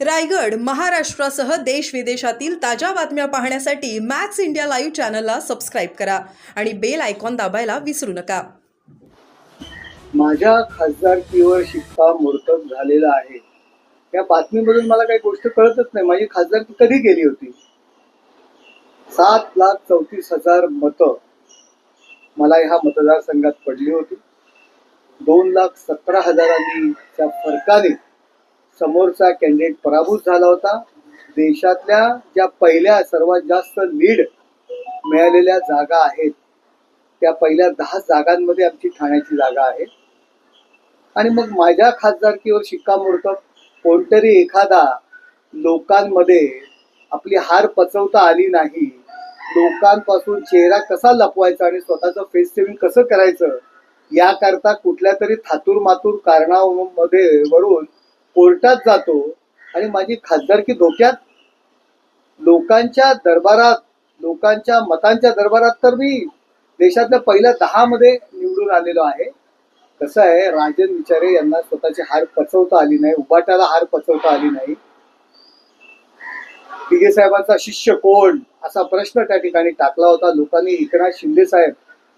रायगड महाराष्ट्रासह देश विदेशातील ताज्या बातम्या पाहण्यासाठी मॅक्स इंडिया लाईव्ह चॅनलला सबस्क्राईब करा आणि बेल आयकॉन दाबायला विसरू नका. माझ्या खासदारकीवर शिक्कामोर्तब झालेला आहे. या बातमीमधून मला काही गोष्ट कळतच नाही. माझी खासदारकी कधी गेली होती? सात लाख चौतीस हजार मतं. मला ह्या मतदारसंघात पडली होती. दोन लाख सतरा हजारांच्या फरकाने समोरचा कॅन्डिडेट पराभूत झाला होता. देशातल्या ज्या पहिल्या सर्वात जास्त लीड मिळालेल्या जागा आहेत त्या पहिल्या दहा जागांमध्ये आमची ठाण्याची जागा आहे. आणि मग माझ्या खासदारकीवर शिक्कामोर्तब कोणतरी एखादा लोकांमध्ये आपली हार पचवता आली नाही. लोकांपासून चेहरा कसा लपवायचा आणि स्वतःचं फेस सेव्हिंग कसं करायचं याकरता कुठल्या तरी थातूर मातूर कारणामध्ये वरून कोर्टात जातो आणि माझी खासदारकी धोक्यात लोकांच्या दरबारात लोकांच्या मतांच्या दरबारात तर मी देशातल्या पहिल्या दहा मध्ये निवडून आलेलो आहे. कसं आहे राजन विचारे यांना स्वतःची हार पचवता आली नाही उबाटाला हार पचवता आली नाही. दिघे साहेबांचा शिष्य कोण? असा प्रश्न त्या ठिकाणी टाकला होता. लोकांनी एकनाथ शिंदे साहेब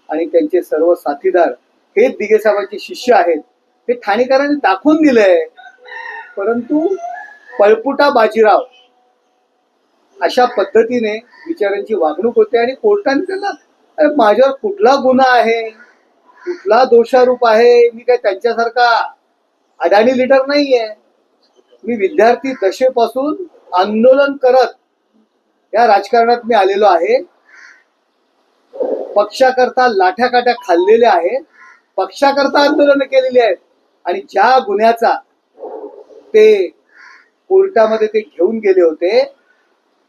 आणि त्यांचे सर्व साथीदार हे दिघे साहेबांचे शिष्य आहेत. हे ठाणेकरांनी दाखवून दिलंय. परंतु पळपुटा बाजीराव अशा पद्धतीने विचारांची वागणूक होते आणि कोर्टाने त्यांना अरे माझ्यावर कुठला गुन्हा आहे? कुठला दोषारूप आहे? मी काय त्यांच्यासारखा अडाणी लिडर नाहीये? मी विद्यार्थी दशेपासून आंदोलन करत या राजकारणात मी आलेलो आहे. पक्षाकरता लाठ्या काठ्या खाल्लेल्या आहेत. पक्षाकरता आंदोलन केलेली आहेत. आणि ज्या गुन्ह्याचा ते कोर्टामध्ये ते घेऊन गेले होते.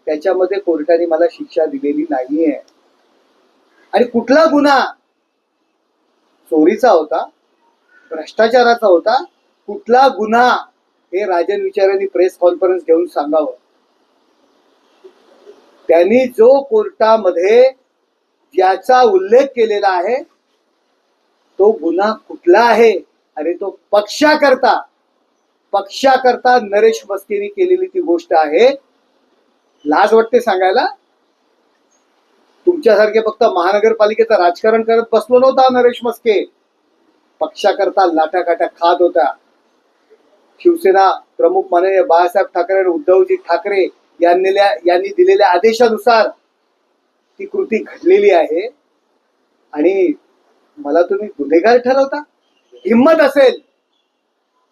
त्याच्यामध्ये कोर्टाने मला शिक्षा दिलेली नाहीये. आणि कुठला गुन्हा? चोरीचा होता भ्रष्टाचाराचा होता. कुठला गुन्हा? हे राजन विचारांनी प्रेस कॉन्फरन्स घेऊन सांगावं. त्यांनी जो कोर्टामध्ये ज्याचा उल्लेख केलेला आहे तो गुन्हा कुठला आहे आणि तो पक्षाकरता पक्षाकरता नरेश मस्केनी केलेली ती गोष्ट आहे. लाज वाटते सांगायला. तुमच्यासारखे फक्त महानगरपालिकेचं राजकारण करत बसलो नव्हता नरेश मस्के. पक्षाकरता लाटाकाटा खात होता. शिवसेना प्रमुख माननीय बाळासाहेब ठाकरे आणि उद्धवजी ठाकरे यांनी यांनी दिलेल्या आदेशानुसार ती कृती घडलेली आहे. आणि मला तुम्ही गुन्हेगार ठरवता? हिंमत असेल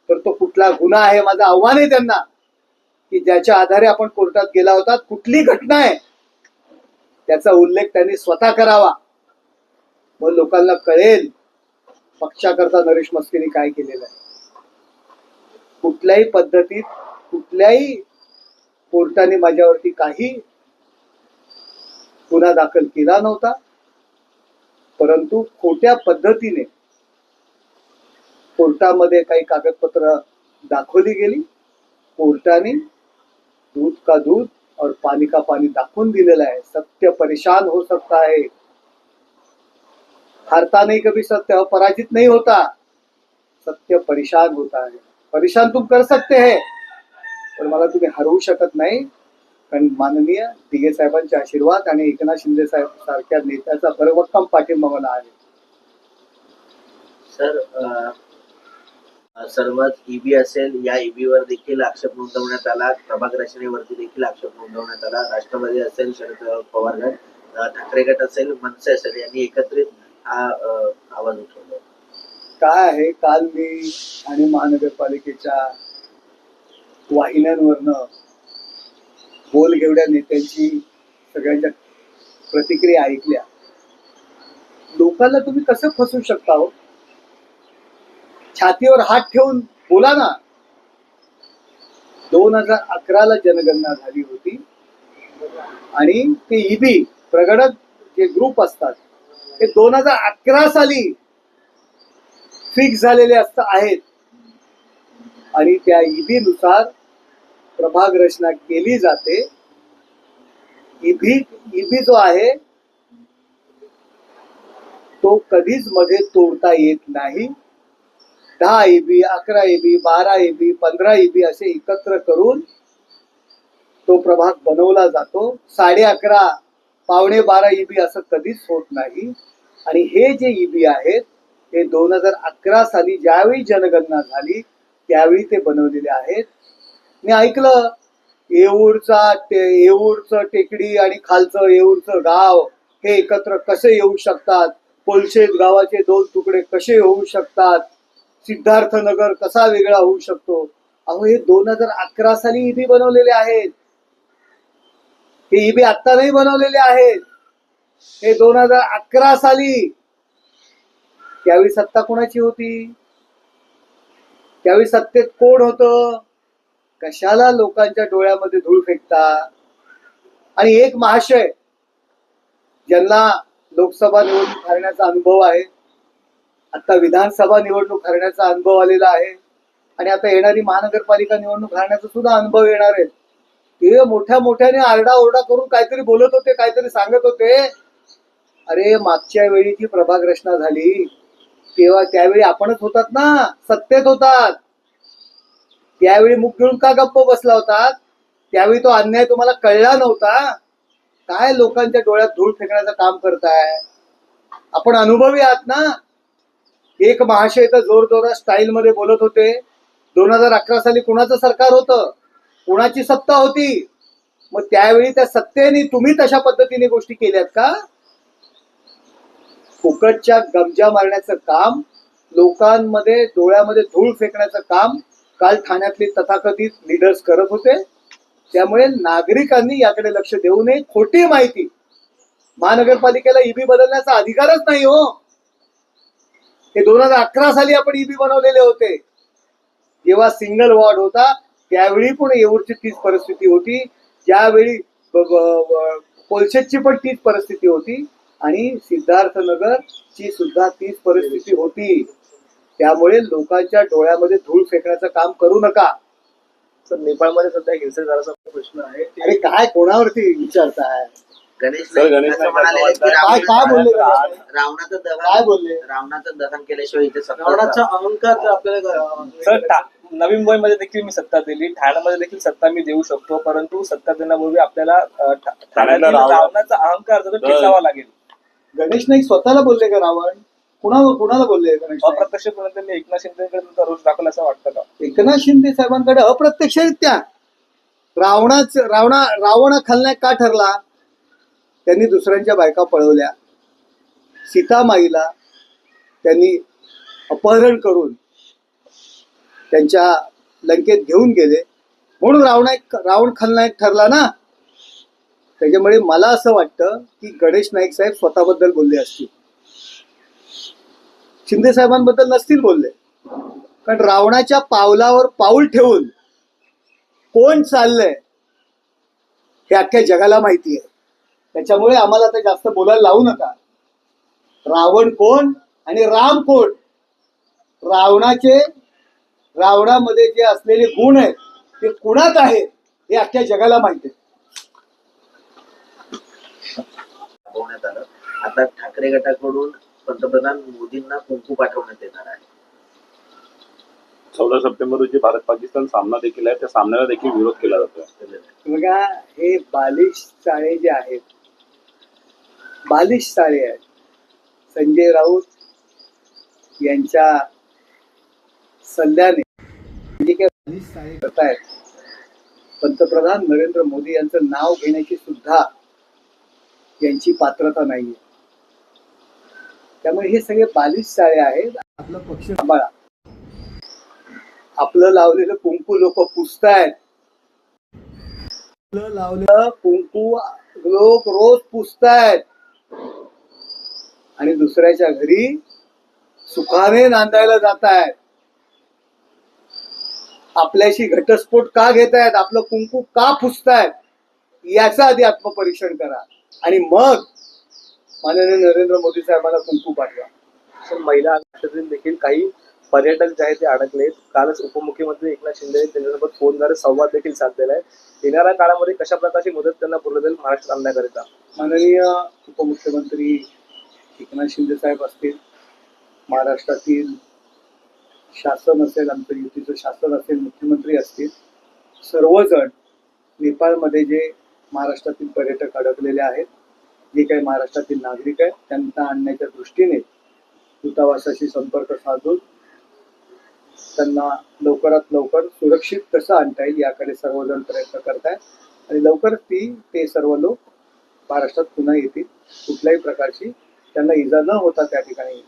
तर तो कुठला गुन्हा आहे माझं आव्हान आहे त्यांना की ज्याच्या आधारे आपण कोर्टात गेला होता कुठली घटना आहे त्याचा उल्लेख त्यांनी स्वतः करावा. मग लोकांना कळेल पक्षाकरता नरेश मस्केनी काय केलेलं आहे. कुठल्याही पद्धतीत कुठल्याही कोर्टाने माझ्यावरती काही गुन्हा दाखल केला नव्हता परंतु खोट्या पद्धतीने कोर्टामध्ये काही कागदपत्र दाखवली गेली. कोर्टाने दूध का दूध और पानी का पाणी दाखवून दिलेला आहे. सत्य परेशान हो सकता है. हारता नहीं कभी सत्य और पराजित नहीं होता. सत्य परेशान होता है. परेशान तुम कर सकते है पण मला तुम्ही हरवू शकत नाही. कारण माननीय दिघे साहेबांचे आशीर्वाद आणि एकनाथ शिंदे साहेब सारख्या नेत्याचा भरभक्कम पाठिंबा मला आहे. सर सर्वच ईबी असेल या ईबी वर देखील आक्षेप नोंदवण्यात आला. प्रभाग रचनेवरती देखील आक्षेप नोंदवण्यात आला. राष्ट्रवादी असेल शरद पवार गट ठाकरे गट असेल मनसे असेल यांनी एकत्रित हा आवाज उठवला. काय आहे? काल मी आणि महानगरपालिकेच्या वाहिन्यांवरनं बोल घेवड्या नेत्यांची सगळ्यांच्या प्रतिक्रिया ऐकल्या. लोकांना तुम्ही कसं फसवू शकता हो? छातीवर हात ठेवून बोला ना. दोन हजार अकराला जनगणना झाली होती. आणि ते ईबी प्रगडक जे ग्रुप असतात ते दोन हजार अकरा साली फिक्स झालेले असत आहेत. आणि त्या ईबी नुसार प्रभाग रचना केली जाते. ईबी ईबी जो आहे तो कधीच मध्ये तोडता येत नाही. दहा ईबी अकरा ईबी बारा ईबी पंधरा ईबी असे एकत्र करून तो प्रभाग बनवला जातो. साडे अकरा पावणे बारा ईबी असं कधीच होत नाही. आणि हे जे ईबी आहेत हे दोन हजार अकरा साली ज्यावेळी जनगणना झाली त्यावेळी ते बनवलेले आहेत. मी ऐकलं येऊरचा ते येऊरचं टेकडी आणि खालचं येऊरचं गाव हे एकत्र कसे येऊ शकतात? कोलशेत गावाचे दोन तुकडे कसे होऊ शकतात? सिद्धार्थनगर कसा वेगळा होऊ शकतो? अहो हे दोन हजार अकरा साली ईबी बनवलेले आहेत. हे ईबी आत्ता नाही बनवलेले आहेत. हे दोन हजार अकरा साली. त्यावेळी सत्ता कोणाची होती? त्यावेळी सत्तेत कोण होत? कशाला लोकांच्या डोळ्यामध्ये धूळ फेकता आणि एक महाशय ज्यांना लोकसभा निवडणूक हरण्याचा अनुभव आहे आता विधानसभा निवडणूक हरण्याचा अनुभव आलेला आहे. आणि आता येणारी महानगरपालिका निवडणूक हरण्याचा सुद्धा अनुभव येणार आहे. ते मोठ्या मोठ्याने आरडाओरडा करून काहीतरी बोलत होते काहीतरी सांगत होते. अरे मागच्या वेळी जी प्रभाग रचना झाली तेव्हा त्यावेळी आपणच होतात ना सत्तेत होतात. त्यावेळी मुख घेऊन का गप्प बसला होतात त्यावेळी तो अन्याय तुम्हाला कळला नव्हता? काय लोकांच्या डोळ्यात धूळ फेकण्याचं काम करताय? आपण अनुभवी आहात ना? एक महाशय तर जोर स्टाईल मध्ये बोलत होते. दोन हजार अकरा साली कुणाचं सरकार होतं? कुणाची सत्ता होती? मग त्यावेळी त्या सत्तेने तुम्ही तशा पद्धतीने गोष्टी केल्यात का? फुकटच्या गमजा मारण्याचं काम लोकांमध्ये डोळ्यामध्ये धूळ फेकण्याचं काम काल ठाण्यातले तथाकथित लीडर्स करत होते. त्यामुळे नागरिकांनी याकडे लक्ष देऊ नये. खोटी माहिती. महानगरपालिकेला ईबी बदलण्याचा अधिकारच नाही हो. हे दोन हजार अकरा साली आपण ईबी बनवलेले होते. जेव्हा सिंगल वॉर्ड होता त्यावेळी पण येऊरची तीच परिस्थिती होती. ज्यावेळी कोलशेतची पण तीच परिस्थिती होती. आणि सिद्धार्थनगर ची सुद्धा तीच परिस्थिती होती. त्यामुळे लोकांच्या डोळ्यामध्ये धूळ फेकण्याचं काम करू नका. सर नेपाळमध्ये सध्या हिंसाचाराचा प्रश्न आहे. अरे काय कोणावरती विचारताय? गणेश सर, नाईक गणेश असं नाईक म्हणाले असं की काय काय रावण- बोलले? रावणाचं काय दहन बोलले? रावणाचं दहन केल्याशिवाय इथे सत्ता रावणाचा अहंकार आपल्याला सर ठा- नवी मुंबईमध्ये देखील मी सत्ता दिली. ठाण्यामध्ये देखील सत्ता मी देऊ शकतो परंतु सत्ता देण्यापूर्वी आपल्याला अ, ठा- ठाण्यातील रावण- रावणाचा अहंकार जर ठेचावा लागेल. गणेश नाईक स्वतःला बोलले का रावण? कुणाला कुणाला बोलले गणेश नाईक? अप्रत्यक्षपणे त्यांनी एकनाथ शिंदेकडे त्यांचा रोष दाखवला असं वाटतं का? एकनाथ शिंदे साहेबांकडे अप्रत्यक्षरित्या रावणाच रावणा रावण हा खलनायक का ठरला? त्यांनी दुसऱ्यांच्या बायका पळवल्या. सीतामाईला त्यांनी अपहरण करून त्यांच्या लंकेत घेऊन गेले. म्हणून रावणायक रावण खलनायक ठरला ना? त्याच्यामुळे मला असं वाटतं की गणेश नाईक साहेब स्वतःबद्दल बोलले असतील. शिंदे साहेबांबद्दल नसतील बोलले. कारण रावणाच्या पावलावर पाऊल ठेवून कोण चाललंय हे अख्ख्या जगाला माहिती आहे. त्याच्यामुळे आम्हाला आता जास्त बोलायला लावू नका. रावण कोण आणि राम कोण? रावणाचे रावणामध्ये जे असलेले गुण आहेत ते कुणात आहेत हे अख्ख्या जगाला माहिती आहे. आलं. आता ठाकरे गटाकडून पंतप्रधान मोदींना कुंकू पाठवण्यात येणार आहे. चौदा सप्टेंबर रोजी भारत पाकिस्तान सामना देखील आहे. त्या सामन्याला देखील विरोध केला जातोय. बघा हे बालिश चाळे जे आहेत बालिश चाळे आहेत. संजय राऊत यांच्या सल्ल्याने जे काही बालिश चाळे करतायत पंतप्रधान नरेंद्र मोदी यांचं नाव घेण्याची सुद्धा यांची पात्रता नाहीये. त्यामुळे हे सगळे बालिश साळे आहेत. आपला पक्ष सांभाळा. आपलं लावलेलं कुंकू लोक पुसतायत आपलं लावलेलं कुंकू लोक रोज पुसतायत आणि दुसऱ्याच्या घरी सुखाने नांदायला जात आहेत आपल्याशी घटस्फोट का घेत आहेत आपलं कुंकू का पुसतायत याचं आधी आत्मपरीक्षण करा. आणि मग माननीय नरेंद्र मोदी साहेबांना कुंकू पाठवा. सर महिला देखील काही पर्यटक जे आहेत ते अडकले कालच उपमुख्यमंत्री एकनाथ शिंदे यांनी त्यांच्यासोबत फोनद्वारे संवाद देखील साधलेला आहे. येणाऱ्या काळामध्ये कशा प्रकारची मदत त्यांना पुरवली जाईल महाराष्ट्रात आणण्याकरिता? माननीय उपमुख्यमंत्री एकनाथ शिंदे साहेब असतील महाराष्ट्रातील शासन असेल आमचं युतीचं शासन असेल मुख्यमंत्री असतील सर्वजण नेपाळमध्ये जे महाराष्ट्रातील पर्यटक अडकलेले आहेत जे काही महाराष्ट्रातील नागरिक आहेत त्यांना आणण्याच्या दृष्टीने दूतावासाशी संपर्क साधून त्यांना लवकरात लवकर सुरक्षित कसं आणता येईल याकडे सर्वजण प्रयत्न करतायत. आणि लवकरच ती ते सर्व लोक महाराष्ट्रात पुन्हा येतील कुठल्याही प्रकारची त्यांना इजा न होता त्या ठिकाणी